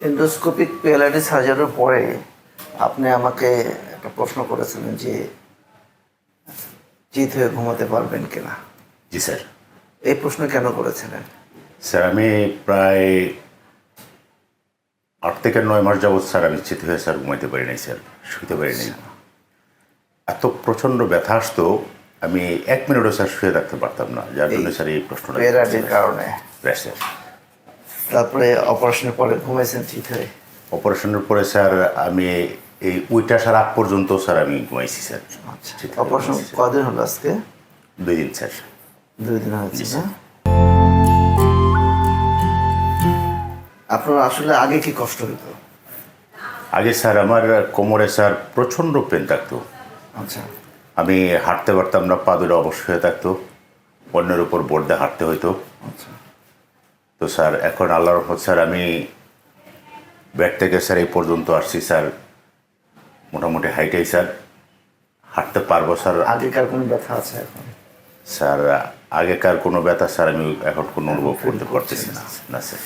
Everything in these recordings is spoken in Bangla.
এন্ডোস্কোপিক পেলাইটিস সার্জারির পরে আপনি আমাকে একটা প্রশ্ন করেছিলেন যে চিত হয়ে ঘুমাতে পারবেন কিনা? জি স্যার। এই প্রশ্ন কেন করেছিলেন? স্যার আমি প্রায় আট থেকে নয় মাস যাবৎ স্যার আমি চিত হয়ে স্যার ঘুমাইতে পারি নাই স্যার শুতে পারি নাই। এত প্রচণ্ড ব্যথা আসতো আমি এক মিনিটও স্যার শুয়ে থাকতে পারতাম না যার জন্য স্যার এই প্রশ্নটা কারণে। স্যার তারপরে অপারেশনের পরে ঘুমাইছেন ঠিক হয়ে? অপারেশনের পরে স্যার আমি এই উইটা আসার আগ পর্যন্ত স্যার আমি ঘুমাইছি স্যার। আচ্ছা। অপারেশন কদিন হলো আজকে? দুই দিন স্যার। দুই দিন হয়েছে স্যার। আপনার আসলে আগে কি কষ্ট হতো আগে স্যার আমার কোমরে স্যার প্রচণ্ড পেন থাকতো। আচ্ছা। আমি হাঁটতে পারতাম না পা দুটো অবশ্য হয়ে থাকতো। অন্যের উপর বোর্ডে হাঁটতে হইতো। আচ্ছা। তো স্যার এখন আল্লাহর রহমত স্যার আমি ব্যাট থেকে স্যার এই পর্যন্ত আসছি স্যার। মোটামুটি হাইটাই স্যার। হাঁটতে পারব স্যার। আগেকার কোনো ব্যথা আছে এখন? স্যার আগেকার কোনো ব্যথা স্যার আমি এখন কোনো অনুভব করতে পারতেছি না। না স্যার।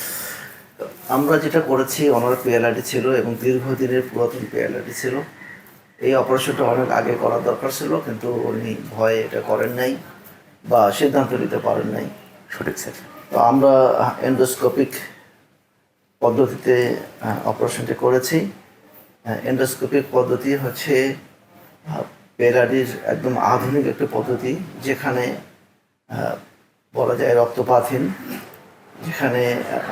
আমরা যেটা করেছি ওনার পিএলআইডি ছিল এবং দীর্ঘদিনের পুরাতন পিএলআইডি ছিল। এই অপারেশনটা অনেক আগে করার দরকার ছিল কিন্তু উনি ভয়ে এটা করেন নাই বা সিদ্ধান্ত নিতে পারেন নাই। সঠিক স্যার। তো আমরা এন্ডোস্কোপিক পদ্ধতিতে অপারেশনটি করেছি। এন্ডোস্কোপিক পদ্ধতি হচ্ছে পেরাডির একদম আধুনিক একটি পদ্ধতি, যেখানে বলা যায় রক্তপাতহীন, যেখানে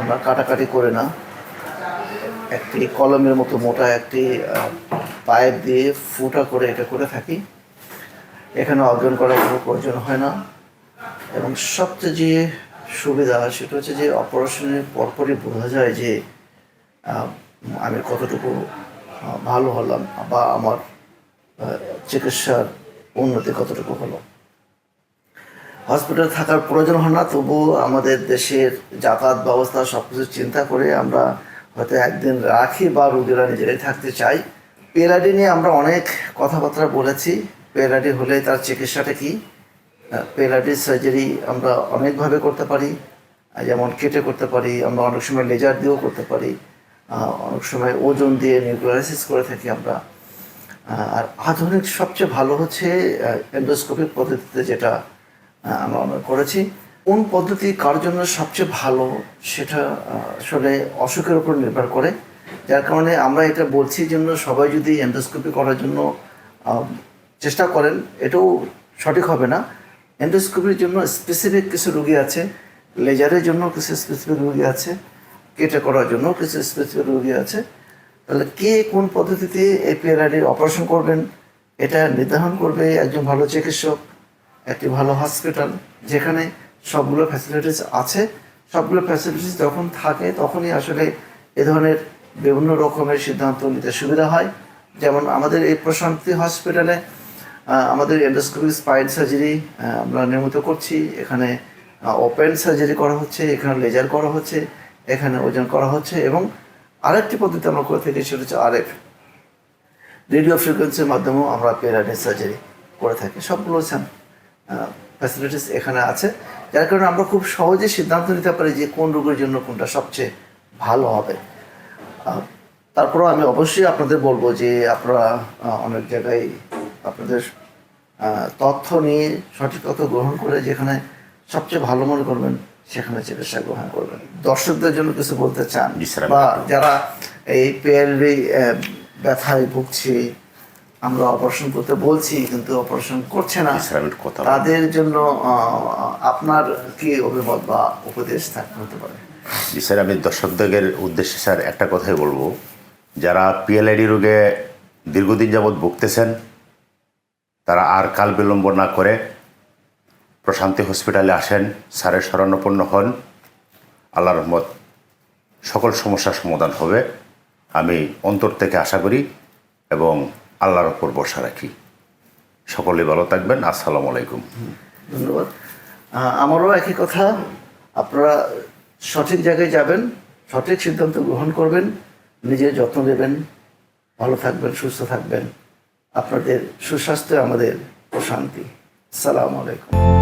আমরা কাটাকাটি করে না। একটি কলমের মতো মোটা একটি পাইপ দিয়ে ফুটা করে এটা করে থাকি। এখানে অর্জন করার কোনো প্রয়োজন হয় না। এবং সবচেয়ে যে সুবিধা সেটা হচ্ছে যে অপারেশনের পরপরই বোঝা যায় যে আমি কতটুকু ভালো হলাম বা আমার চিকিৎসার উন্নতি কতটুকু হলো। হসপিটালে থাকার প্রয়োজন হয় না তবুও আমাদের দেশের যাতায়াত ব্যবস্থা সব কিছু চিন্তা করে আমরা হয়তো একদিন রাখি বা রোগীরা নিজেরাই থাকতে চাই। পেরাডি নিয়ে আমরা অনেক কথাবার্তা বলেছি। পেরাডি হলে তার চিকিৎসাটা কি? পেরাডি সার্জারি আমরা অনেকভাবে করতে পারি যেমন কেটে করতে পারি, আমরা অনেক সময় লেজার দিয়েও করতে পারি অনেক সময় ওজন দিয়ে নিউক্লিয়ারাইসিস করে থাকি আমরা। আর আধুনিক সবচেয়ে ভালো হচ্ছে এন্ডোস্কোপিক পদ্ধতিতে যেটা আমরা আমরা করেছি। কোন পদ্ধতি কার জন্য সবচেয়ে ভালো সেটা আসলে অসুখের উপর নির্ভর করে। যার কারণে আমরা এটা বলছি জন্য সবাই যদি এন্ডোস্কোপি করার জন্য চেষ্টা করেন, এটাও সঠিক হবে না। এন্ডোস্কোপির জন্য স্পেসিফিক কিছু রোগী আছে লেজারের জন্য কিছু স্পেসিফিক রোগী আছে, কেটে করার জন্য কিছু স্পেসিফিক রোগী আছে। তাহলে কে কোন পদ্ধতিতে এই অপারেশন করবেন, এটা নির্ধারণ করবে একজন ভালো চিকিৎসক, একটি ভালো হসপিটাল যেখানে সবগুলো ফ্যাসিলিটিস আছে। সবগুলো ফ্যাসিলিটিস যখন থাকে, তখনই আসলে এ ধরনের বিভিন্ন রকমের সিদ্ধান্ত নিতে সুবিধা হয়। যেমন আমাদের এই প্রশান্তি হসপিটালে আমাদের এন্ডোস্কোপিক স্পাইন সার্জারি আমরা নিয়মিত করছি। এখানে ওপেন সার্জারি করা হচ্ছে, এখানে লেজার করা হচ্ছে, এখানে ওজন করা হচ্ছে এবং আরেকটি পদ্ধতি আমরা করে থাকি, সেটা হচ্ছে আরএফ রেডিও ফ্রিকোয়েন্সির মাধ্যমেও আমরা পেরাডি সার্জারি করে থাকি। সবগুলো ফ্যাসিলিটিস এখানে আছে। যার কারণে আমরা খুব সহজে সিদ্ধান্ত নিতে পারি যে কোন রোগের জন্য কোনটা সবচেয়ে ভালো হবে। তারপরেও আমি অবশ্যই আপনাদের বলব যে আপনারা অনেক জায়গায় আপনাদের তথ্য নিয়ে সঠিক তথ্য গ্রহণ করে যেখানে সবচেয়ে ভালো মনে করবেন সেখানে চিকিৎসা গ্রহণ করবেন। দর্শকদের জন্য কিছু বলতে চান? বা যারা এই পিএলভি ব্যথায় ভুগছে আমরা অপারেশন করতে বলছি কিন্তু অপারেশন করছে না স্যার, আমি কথা তাদের জন্য আপনার কি অভিমত বা উপদেশ থাকতে হতে পারে? জি স্যার আমি দর্শকদের উদ্দেশ্যে স্যার একটা কথাই বলব। যারা পিএলআইডি রোগে দীর্ঘদিন যাবৎ ভুগতেছেন তারা আর কাল বিলম্ব না করে প্রশান্তি হসপিটালে আসেন, স্যারের শরণাপন্ন হন। আল্লাহ রহমত, সকল সমস্যার সমাধান হবে। আমি অন্তর থেকে আশা করি এবং আল্লাহর ওপর ভরসা রাখি। সকলে ভালো থাকবেন। আসসালামু আলাইকুম। ধন্যবাদ। আমারও একই কথা। আপনারা সঠিক জায়গায় যাবেন, সঠিক সিদ্ধান্ত গ্রহণ করবেন, নিজের যত্ন নেবেন। ভালো থাকবেন, সুস্থ থাকবেন। আপনাদের সুস্বাস্থ্য আমাদের প্রশান্তি। সালাম আলাইকুম।